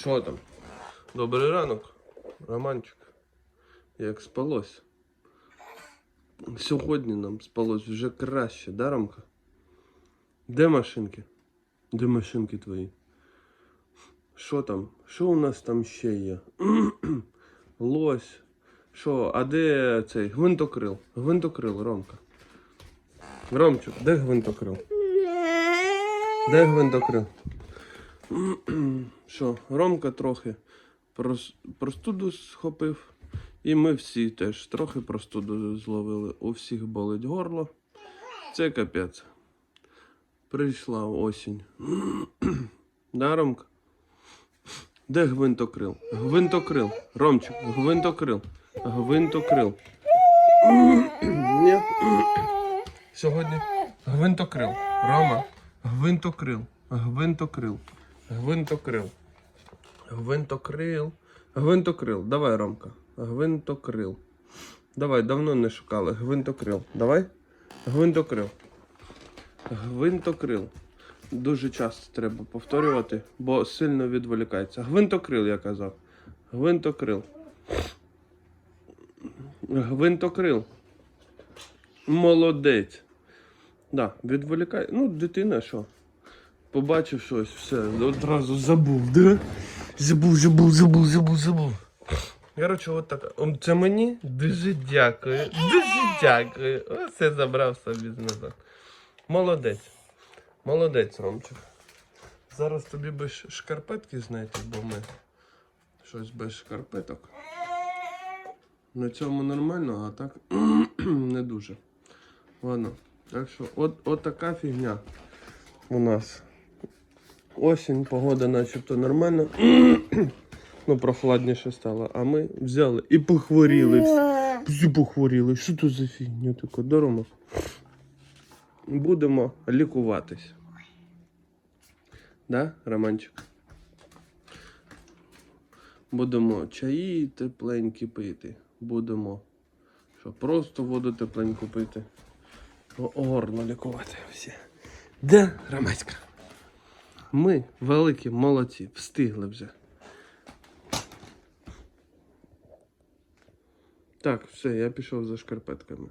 Що там? Добрий ранок, Романчик. Як спалось? Сьогодні нам спалось вже краще, да, Ромка? Де машинки? Де машинки твої? Що там? Що у нас там ще є? Лось. Що, а де цей гвинтокрил? Гвинтокрил, Ромка. Ромчик, де гвинтокрил? Де гвинтокрил? Що, Ромка трохи простуду схопив. І ми всі теж трохи простуду зловили. У всіх болить горло. Це капець. Прийшла осінь. да, Ромка? Де гвинтокрил? Гвинтокрил. Ромчик, гвинтокрил. Гвинтокрил. Ні. Сьогодні гвинтокрил. Рома. Гвинтокрил. Гвинтокрил. Гвинтокрил. Гвинтокрил. Гвинтокрил. Давай, Ромка. Гвинтокрил. Давай, давно не шукали. Гвинтокрил. Давай. Гвинтокрил. Гвинтокрил. Дуже часто треба повторювати, бо сильно відволікається. Гвинтокрил, я казав. Гвинтокрил. Гвинтокрил. Молодець. Да, відволікай. Ну, дитина що? Побачив щось, все, одразу забув, да? Забув, забув, забув, забув, забув. Коротше, от так. Це мені дуже дякую. Дуже дякую. Оце забрав собі назад. Молодець. Молодець, Ромчик. Зараз тобі би шкарпетки знайти, бо ми щось без шкарпеток. На цьому нормально, а так не дуже. Ладно. Так що, от, от така фігня у нас. Осінь, погода начебто нормальна. ну, прохладніше стало. А ми взяли і похворіли. Всі, похворіли. Що то за фігня така? Дорома. Будемо лікуватись. Да, Романчик? Будемо чаї тепленькі пити. Будемо що, просто воду тепленьку пити. Го- Горло лікувати всі. Де, Ромаська? Ми великі молодці, встигли вже. Так, все, я пішов за шкарпетками.